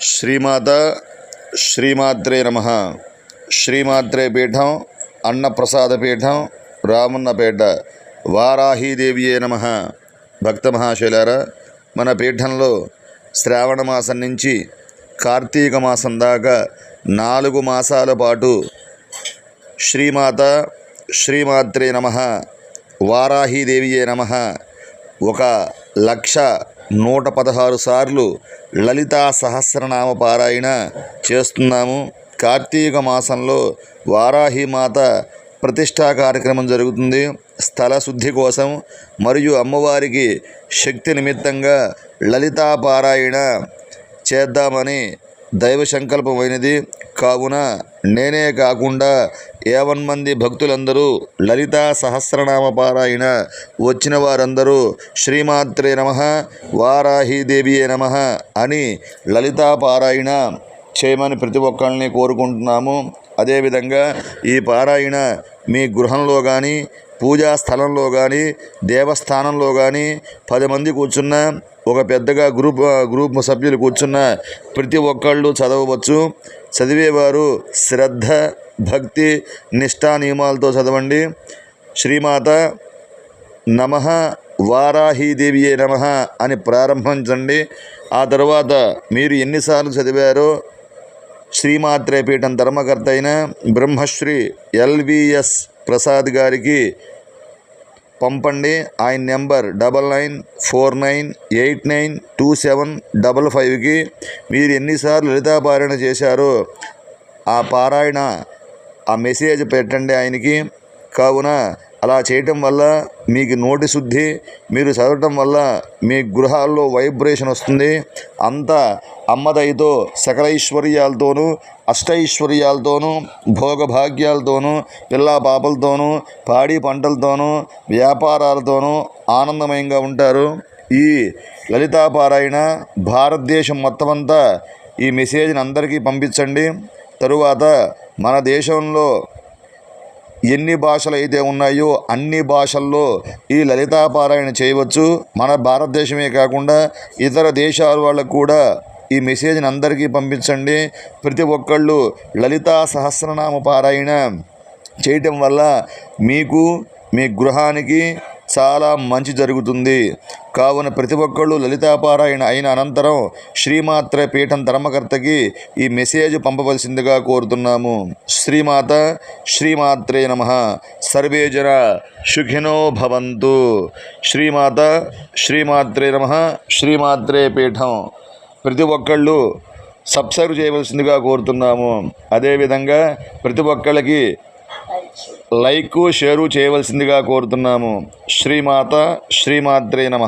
శ్రీమాత శ్రీమాత్రే నమ. శ్రీమాత్రే పీఠం అన్నప్రసాద పీఠం రామన్నపేట వారాహీదేవియే నమ. భక్త మహాశైలారా మన పీఠంలో శ్రావణ మాసం నుంచి కార్తీక మాసం దాకా నాలుగు మాసాల పాటు శ్రీమాత శ్రీమాత్రే నమ వారాహీదేవియే నమ. ఒక లక్ష నూట పదహారు సార్లు లలితా సహస్రనామ పారాయణ చేస్తున్నాము. కార్తీక మాసంలో వారాహి మాత ప్రతిష్టా కార్యక్రమం జరుగుతుంది. స్థల శుద్ధి కోసం మరియు అమ్మవారికి శక్తి నిమిత్తంగా లలితా పారాయణ చేద్దామని దైవ సంకల్పమైనది. కావున నేనే కాకుండా యావన్ మంది భక్తులందరూ లలితా సహస్రనామ పారాయణ వచ్చిన వారందరూ శ్రీమాత్రే నమ వారాహీదేవియే నమ అని లలితా పారాయణ చేయమని ప్రతి ఒక్కరిని కోరుకుంటున్నాము. అదేవిధంగా ఈ పారాయణ మీ గృహంలో కానీ పూజా స్థలంలో కానీ దేవస్థానంలో కానీ పది మంది కూర్చున్న ఒక పెద్దగా గ్రూప్ గ్రూప్ సభ్యులు కూర్చున్న ప్రతి ఒక్కళ్ళు చదవవచ్చు. చదివేవారు శ్రద్ధ భక్తి నిష్ఠా నియమాలతో చదవండి. శ్రీమాత నమ వారాహీదేవియే నమ అని ప్రారంభించండి. ఆ తర్వాత మీరు ఎన్నిసార్లు చదివారో శ్రీమాత్రేపీఠం ధర్మకర్త అయిన బ్రహ్మశ్రీ ఎల్విఎస్ ప్రసాద్ గారికి పంపండి. ఆయన number double nine four nine eight nine two seven double ఫైవ్కి. మీరు ఎన్నిసార్లు లలితా పారాయణ చేశారో ఆ పారాయణ ఆ మెసేజ్ పెట్టండి ఆయనకి. కావున అలా చేయటం వల్ల మీకు నోటి శుద్ధి మీరు చదవటం వల్ల మీ గృహాల్లో వైబ్రేషన్ వస్తుంది. అంతా అమ్మదైదో సకలైశ్వర్యాలతోనూ అష్టైశ్వర్యాలతోనూ భోగభాగ్యాలతోనూ పిల్లా పాపలతోనూ పాడి పంటలతోనూ వ్యాపారాలతోనూ ఆనందమయంగా ఉంటారు. ఈ లలితాపారాయణ భారతదేశం మొత్తం అంతా ఈ మెసేజ్ని అందరికీ పంపించండి. తరువాత మన దేశంలో ఎన్ని భాషలు అయితే ఉన్నాయో అన్ని భాషల్లో ఈ లలితాపారాయణ చేయవచ్చు. మన భారతదేశమే కాకుండా ఇతర దేశాల వాళ్ళకు కూడా ఈ మెసేజ్ని అందరికీ పంపించండి. ప్రతి ఒక్కళ్ళు లలితా సహస్రనామ పారాయణ చేయటం వల్ల మీకు మీ గృహానికి చాలా మంచి జరుగుతుంది. కావున ప్రతి ఒక్కళ్ళు లలితాపారాయణ అయిన అనంతరం శ్రీమాత్ర పీఠం ధర్మకర్తకి ఈ మెసేజ్ పంపవలసిందిగా కోరుతున్నాము. శ్రీమాత శ్రీమాత్రే నమ. సర్వే జన సుఖినో భవంతు. శ్రీమాత శ్రీమాత్రే నమ. శ్రీమాత్రే పీఠం. ప్రతి ఒక్కళ్ళు సబ్స్క్రైబ్ చేయవలసిందిగా కోరుతున్నాము. అదేవిధంగా ప్రతి ఒక్కళ్ళకి లైక్ షేరు చేయవలసిందిగా కోరుతున్నాము. శ్రీమాత శ్రీమాత్రే నమ.